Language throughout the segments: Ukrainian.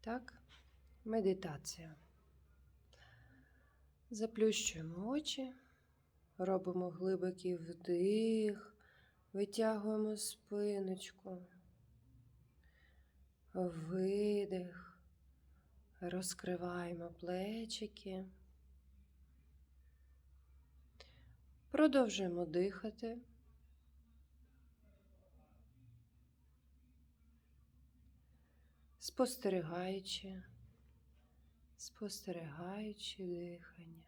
Так, медитація. Заплющуємо очі, робимо глибокий вдих, витягуємо спиночку, видих, розкриваємо плечики. Продовжуємо дихати. Спостерігаючи, спостерігаючи дихання.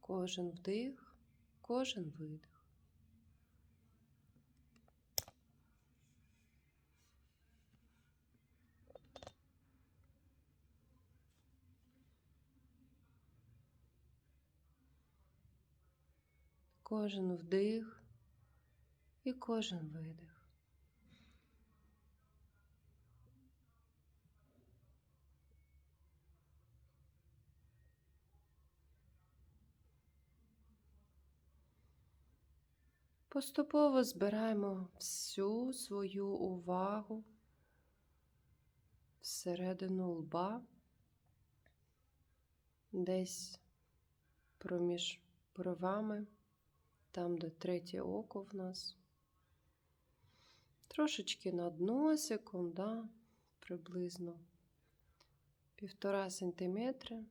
Кожен вдих, кожен видих. Кожен вдих і кожен видих. Поступово збираємо всю свою увагу всередину лба, десь проміж бровами, там, де третє око в нас. Трошечки над носиком, да, приблизно півтора сантиметри.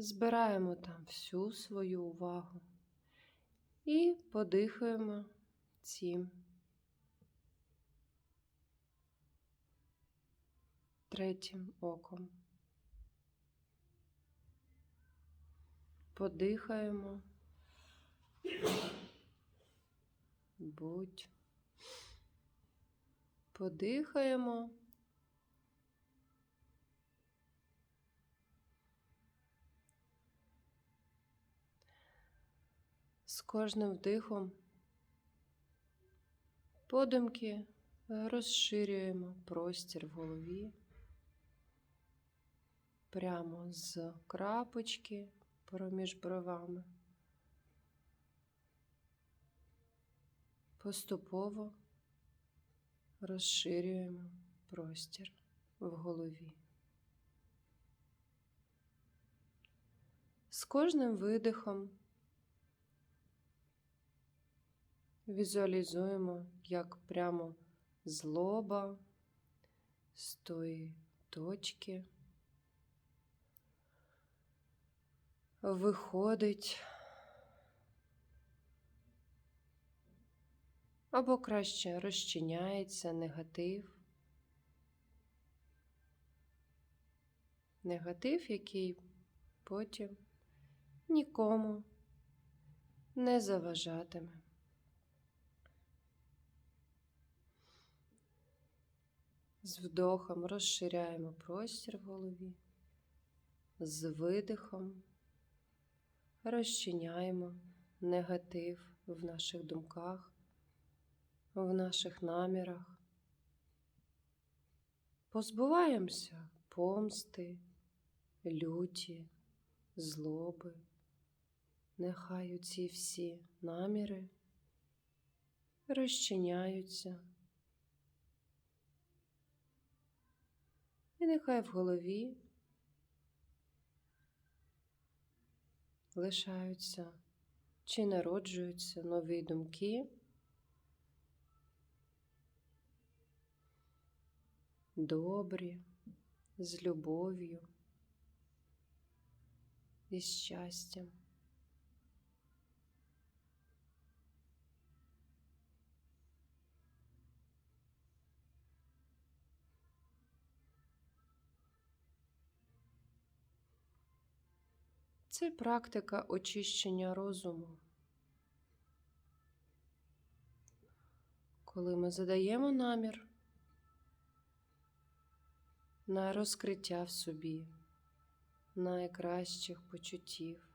Збираємо там всю свою увагу і подихаємо цим третім оком. Подихаємо. Будь. Подихаємо. З кожним вдихом подумки розширюємо простір в голові прямо з крапочки проміж бровами. Поступово розширюємо простір в голові. З кожним видихом візуалізуємо, як прямо з лоба, з тої точки виходить або краще розчиняється негатив. Негатив, який потім нікому не заважатиме. З вдохом розширяємо простір в голові, з видихом розчиняємо негатив в наших думках, в наших намірах. Позбуваємося помсти, люті, злоби. Нехай ці всі наміри розчиняються. І нехай в голові лишаються чи народжуються нові думки, добрі, з любов'ю і щастям. Це практика очищення розуму. Коли ми задаємо намір на розкриття в собі найкращих почуттів,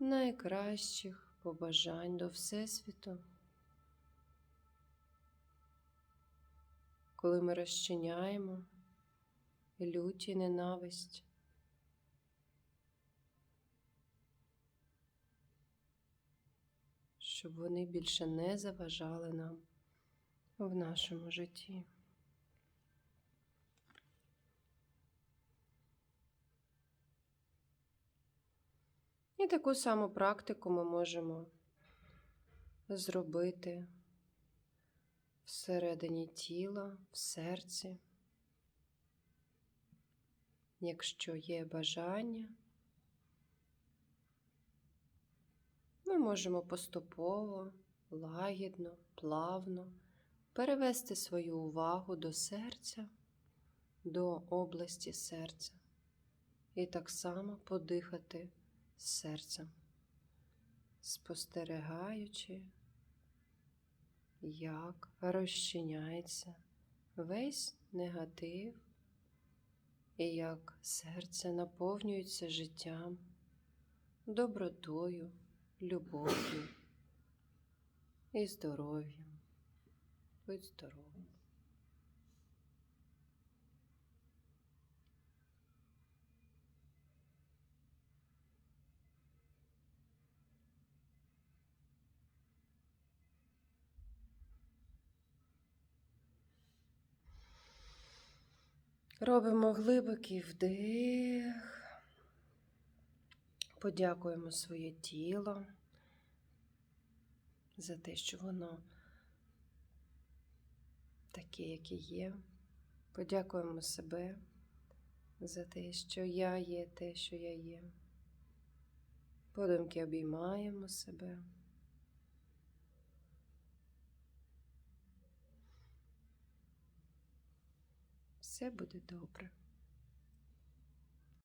найкращих побажань до Всесвіту. Коли ми розчиняємо лють і ненависть, щоб вони більше не заважали нам в нашому житті. І таку саму практику ми можемо зробити всередині тіла, в серці. Якщо є бажання, ми можемо поступово, лагідно, плавно перевести свою увагу до серця, до області серця і так само подихати серцем, спостерігаючи, як розчиняється весь негатив і як серце наповнюється життям, добротою, любов'ю і здоров'ям. Будь здоровим. Робимо глибокий вдих. Подякуємо своє тіло за те, що воно таке, яке є. Подякуємо себе за те, що я є те, що я є. Подумки обіймаємо себе. Все буде добре.